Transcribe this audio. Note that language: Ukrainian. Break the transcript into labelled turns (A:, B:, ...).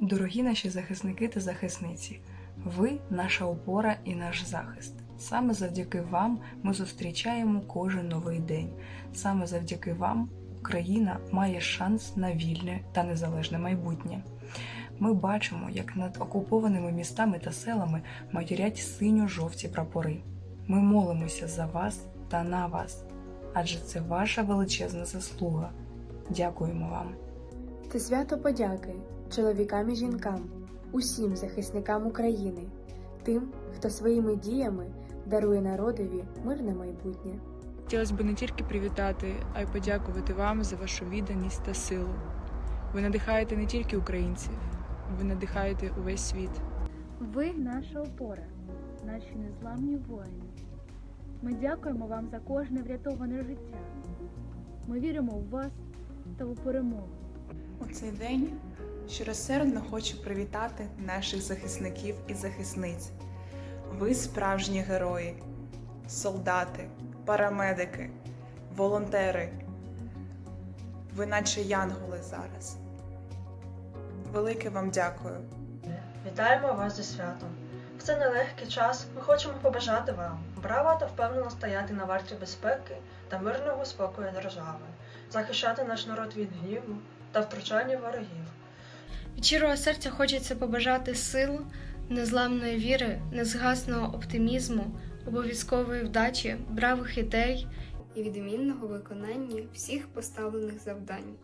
A: Дорогі наші захисники та захисниці, ви наша опора і наш захист. Саме завдяки вам ми зустрічаємо кожен новий день. Саме завдяки вам Україна має шанс на вільне та незалежне майбутнє. Ми бачимо, як над окупованими містами та селами майорять синьо-жовті прапори. Ми молимося за вас та на вас, адже це ваша величезна заслуга. Дякуємо вам.
B: Це свято подяки чоловікам і жінкам, усім захисникам України, тим, хто своїми діями дарує народові мирне майбутнє.
C: Хотілося б не тільки привітати, а й подякувати вам за вашу відданість та силу. Ви надихаєте не тільки українців, ви надихаєте увесь світ.
D: Ви наша опора, наші незламні воїни. Ми дякуємо вам за кожне врятоване життя. Ми віримо в вас та у перемогу.
E: У цей день щиросердно хочу привітати наших захисників і захисниць. Ви справжні герої, солдати, парамедики, волонтери. Ви наче янголи зараз. Велике вам дякую.
F: Вітаємо вас зі святом. В цей нелегкий час ми хочемо побажати вам браво та впевнено стояти на варті безпеки та мирного спокою держави, захищати наш народ від гніву та втручання ворогів.
G: Від щирого серця хочеться побажати сил, незламної віри, незгасного оптимізму, обов'язкової вдачі, бравих ідей
H: і відмінного виконання всіх поставлених завдань.